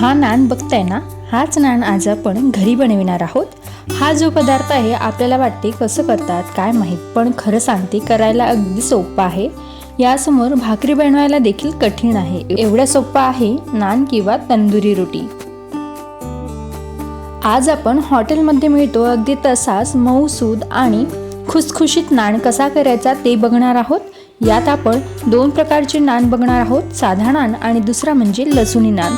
हा नान बघताय ना? हाच नान आज आपण घरी बनविणार आहोत. हा जो पदार्थ आहे आपल्याला वाटते कसं करतात काय माहीत पण खरं सांगते करायला अगदी सोपं आहे. यासमोर भाकरी बनवायला देखील कठीण आहे. एवढं सोपा आहे नान किंवा तंदुरी रोटी. आज आपण हॉटेलमध्ये मिळतो अगदी तसाच मऊसूद आणि खुसखुशीत नान कसा करायचा ते बघणार आहोत. यात आपण दोन प्रकारचे नान बघणार आहोत साधा नान आणि दुसरा म्हणजे लसुणी नान.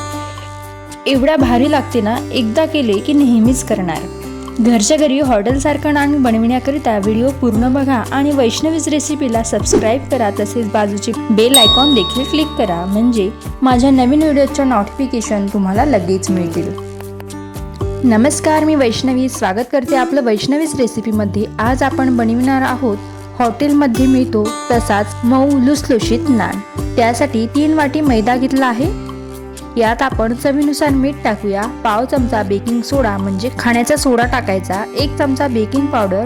एवढा भारी लागते ना एकदा केले की नेहमीच करणार. घरच्या घरी हॉटेलसारखं नान बनविण्याकरिता व्हिडिओ पूर्ण बघा आणि वैष्णवीज रेसिपीला सबस्क्राईब करा तसेच बाजूचे बेल आयकॉन देखील क्लिक करा. म्हणजे माझ्या नवीन व्हिडिओच्या नोटिफिकेशन तुम्हाला लगेच मिळतील. नमस्कार मी वैष्णवी. स्वागत करते आपलं वैष्णवीज रेसिपीमध्ये. आज आपण बनविणार आहोत हॉटेलमध्ये मिळतो तसाच मऊ लुसलुशीत नान. त्यासाठी तीन वाटी मैदा घेतला आहे. यात आपण चवीनुसार मीठ टाकूया. पाव चमचा बेकिंग सोडा म्हणजे खाण्याचा सोडा टाकायचा. एक चमचा बेकिंग पावडर.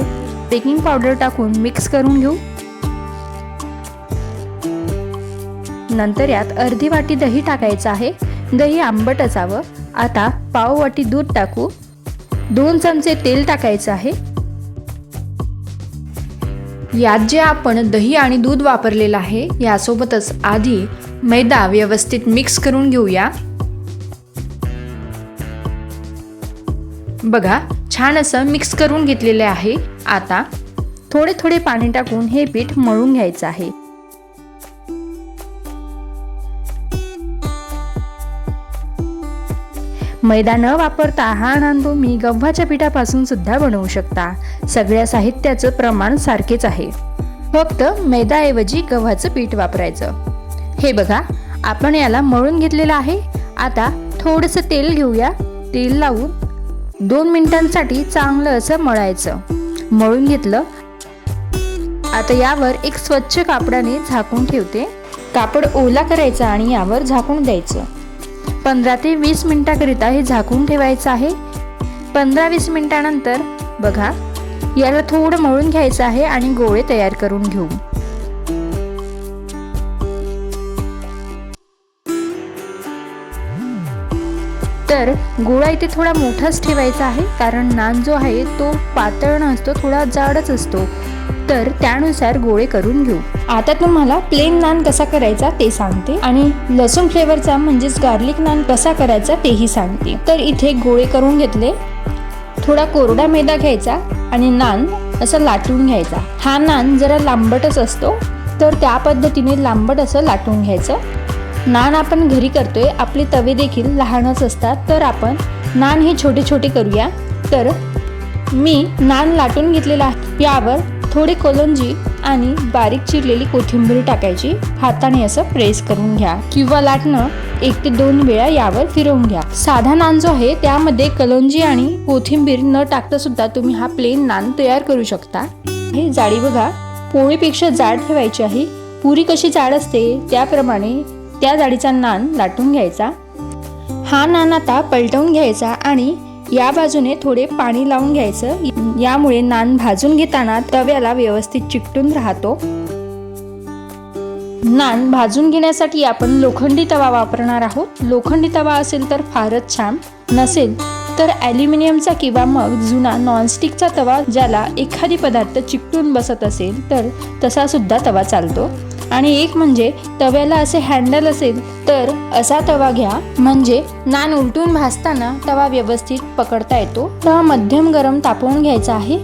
बेकिंग पावडर टाकून मिक्स करून घेऊ. नंतर यात अर्धी वाटी दही टाकायचं आहे. दही आंबट असावं. आता पाव वाटी दूध टाकू. दोन चमचे तेल टाकायचं आहे. यात जे आपण दही आणि दूध वापरलेलं आहे यासोबतच आधी मैदा व्यवस्थित मिक्स करून घेऊया. बघा छान असं मिक्स करून घेतलेले आहे. आता थोडे थोडे पाणी टाकून हे पीठ मळून घ्यायचं आहे. मैदा न वापरता हा नान तुम्ही गव्हाच्या पिठापासून सुद्धा बनवू शकता. सगळ्या साहित्याचं प्रमाण सारखेच आहे. फक्त मैदाऐवजी गव्हाचं पीठ वापरायचं. हे बघा आपण याला मळून घेतलेलं आहे. आता थोडंसं तेल घेऊया. तेल लावून दोन मिनिटांसाठी चांगलं असं मळायचं. मळून घेतलं. आता यावर एक स्वच्छ कापडाने झाकून ठेवते. कापड ओला करायचा आणि यावर झाकून द्यायचं. पंधरा ते वीस मिनिटाकरिता हे झाकून ठेवायचं आहे. पंधरा वीस मिनिटानंतर बघा याला थोडं मळून घ्यायचं आहे आणि गोळे तयार करून घेऊ. तर गोळा इथे थोडा मोठाच ठेवायचा आहे कारण नान जो आहे तो पातळ नसतो थोडा जाडच असतो. तर त्यानुसार गोळे करून घेऊ. आता तुम्हाला प्लेन नान कसा करायचा ते सांगते आणि लसूण फ्लेवरचा म्हणजेच गार्लिक नान कसा करायचा तेही सांगते. तर इथे गोळे करून घेतले. थोडा कोरडा मैदा घ्यायचा आणि नान असं लाटून घ्यायचा. हा नान जरा लांबटच असतो तर त्या पद्धतीने लांबट असं लाटून घ्यायचं. नान आपण घरी करतोय आपले तवे देखील लहानच असतात तर आपण नान हे छोटे छोटे करूया. तर मी नान लाटून घेतलेला यावर थोडी कोलंजी आणि बारीक चिरलेली कोथिंबीर टाकायची. हाताने असं प्रेस करून घ्या किंवा लाटणं एक ते दोन वेळा यावर फिरवून घ्या. साधा नान जो आहे त्यामध्ये कलंजी आणि कोथिंबीर न टाकता सुद्धा तुम्ही हा प्लेन नान तयार करू शकता. हे जाडी बघा. पोळीपेक्षा जाड ठेवायची आहे. पुरी कशी जाड असते त्याप्रमाणे त्या जाडीचा नान लाटून घ्यायचा. हा नान आता पलटवून घ्यायचा आणि या बाजूने थोडे पाणी लावून घ्यायचं. यामुळे नान भाजून घेताना तव्याला व्यवस्थित चिकटून राहतो. नान भाजून घेण्यासाठी आपण लोखंडी तवा वापरणार आहोत. लोखंडी तवा असेल तर फारच छान नसेल तर ॲल्युमिनियमचा किंवा मग जुना नॉनस्टिकचा तवा ज्याला एखादी पदार्थ चिकटून बसत असेल तर तसा सुद्धा तवा चालतो. आणि एक म्हणजे तव्याला असे हँडल असेल तर असा तवा घ्या. म्हणजे नान उलटून भाजताना तवा व्यवस्थित पकडता येतो. तवा मध्यम गरम तापवून घ्यायचा आहे.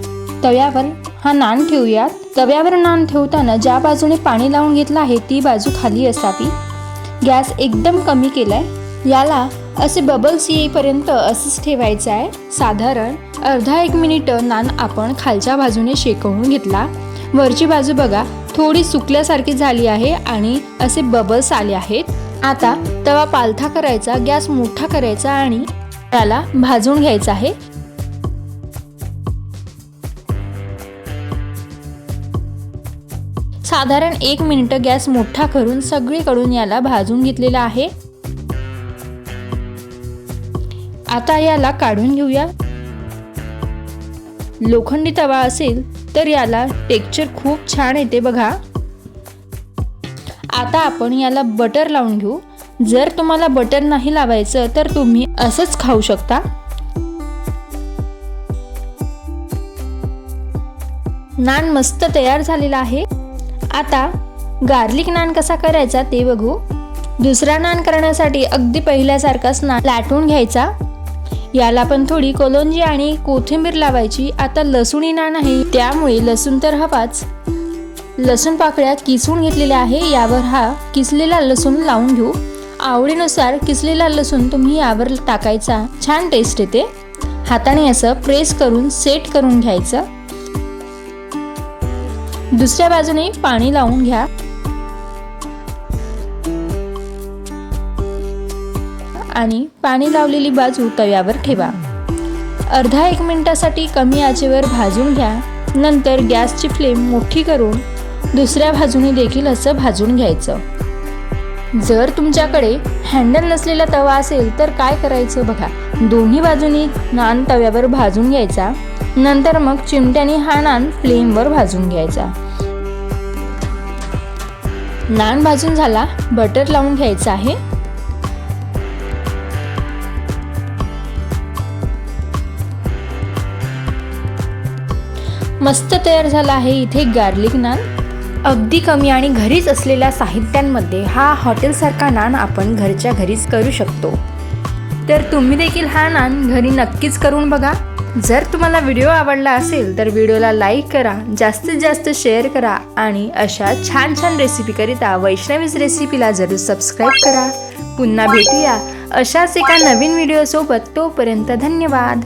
तव्यावर हा नान ठेवूयात. तव्यावर नान ठेवताना ज्या बाजूने पाणी लावून घेतलं आहे ती बाजू खाली असावी. गॅस एकदम कमी केलाय. याला असे बबल्स येईपर्यंत असंच ठेवायचं आहे. साधारण अर्धा एक मिनिट नान आपण खालच्या बाजूने शेकवून घेतला. वरची बाजू बघा थोडी सुकल्यासारखी झाली आहे आणि असे बबल्स आले आहेत. आता तवा पालथा करायचा गॅस मोठा करायचा आणि त्याला भाजून घ्यायचा आहे. साधारण एक मिनिट गॅस मोठा करून सगळीकडून याला भाजून घेतलेला आहे. आता याला काढून घेऊया. लोखंडी तवा असेल तर याला टेक्चर खूप छान येते बघा. आता आपण याला बटर लावून घेऊ. जर तुम्हाला बटर नाही लावायचं तर तुम्ही असंच खाऊ शकता. नान मस्त तयार झालेला आहे. आता गार्लिक नान कसा करायचा ते बघू. दुसरा नान करण्यासाठी अगदी पहिल्यासारखाच नान लाटून घ्यायचा. याला पण थोडी कोलोंजी आणि कोथिंबीर लावायची. आता लसूण येणार नाही त्यामुळे लसूण तर हवाच. लसूण पाकळ्या किसून घेतलेल्या आहे यावर हा किसलेला लसूण लावून घेऊ. आवडीनुसार किसलेला लसूण तुम्ही यावर टाकायचा. छान टेस्ट येते. हाताने असं प्रेस करून सेट करून घ्यायचं. दुसऱ्या बाजूने पाणी लावून घ्या. आणि पाणी लावलेली बाजू तव्यावर ठेवा. अर्धा एक मिनिटासाठी कमी आचेवर भाजून घ्या. नंतर गॅसची फ्लेम मोठी करून दुसऱ्या बाजूने देखील असं भाजून घ्यायचं. जर तुमच्याकडे हँडल नसलेला तवा असेल तर काय करायचं बघा. दोन्ही बाजूनी नान तव्यावर भाजून घ्यायचा. नंतर मग चिमट्याने हा नान फ्लेमवर भाजून घ्यायचा. नान भाजून झाला बटर लावून घ्यायचं आहे. मस्त तयार झाला आहे इथे गार्लिक नान. अगदी कमी आणि घरीच असलेल्या साहित्यांमध्ये हा हॉटेलसारखा नान आपण घरच्या घरीच करू शकतो. तर तुम्ही देखील हा नान घरी नक्कीच करून बघा. जर तुम्हाला व्हिडिओ आवडला असेल तर व्हिडिओला लाईक करा जास्तीत जास्त शेअर करा आणि अशा छान छान रेसिपीकरिता वैष्णवीज रेसिपीला जरूर सबस्क्राईब करा. पुन्हा भेटूया अशाच एका नवीन व्हिडिओसोबत तोपर्यंत धन्यवाद.